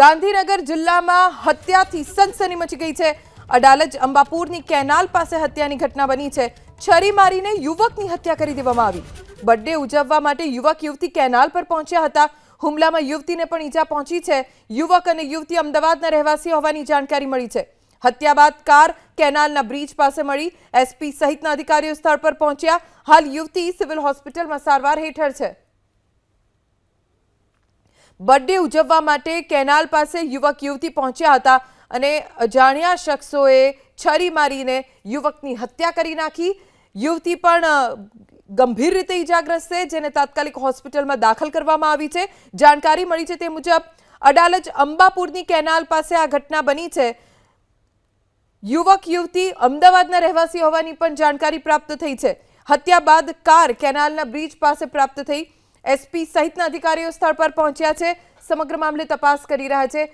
ગાંધીનગર જિલ્લામાં હત્યાથી સનસની મચી ગઈ છે. અડાલજ અંબાપુરની કેનાલ પાસે હત્યાની ઘટના બની છે. છરી મારીને યુવકની હત્યા કરી દેવામાં આવી. બર્થડે ઉજવવા માટે યુવક યુવતી કેનાલ પર પહોંચ્યા હતા. હુમલામાં યુવતીને પણ ઈજા પહોંચી છે. યુવક અને યુવતી અમદાવાદના રહેવાસી હોવાની જાણકારી મળી છે. હત્યા બાદ કાર કેનાલના બ્રિજ પાસે મળી. એસપી સહિતના અધિકારીઓ સ્થળ પર પહોંચ્યા. હાલ યુવતી સિવિલ હોસ્પિટલમાં સારવાર હેઠળ છે. બર્થડે ઉજવવા માટે કેનાલ પાસે યુવક યુવતી પહોંચ્યા હતા અને અજાણ્યા શખ્સોએ છરી મારીને યુવકની હત્યા કરી નાખી. યુવતી પણ ગંભીર રીતે ઈજાગ્રસ્ત છે, જેને તાત્કાલિક હોસ્પિટલમાં દાખલ કરવામાં આવી છે. જાણકારી મળી છે તે મુજબ, અડાલજ અંબાપુરની કેનાલ પાસે આ ઘટના બની છે. યુવક યુવતી અમદાવાદના રહેવાસી હોવાની પણ જાણકારી પ્રાપ્ત થઈ છે. હત્યા બાદ કાર કેનાલના બ્રિજ પાસે પ્રાપ્ત થઈ એસપી સહિતના અધિકારીઓ સ્થળ પર પહોંચ્યા છે. સમગ્ર મામલે તપાસ કરી રહ્યા છે.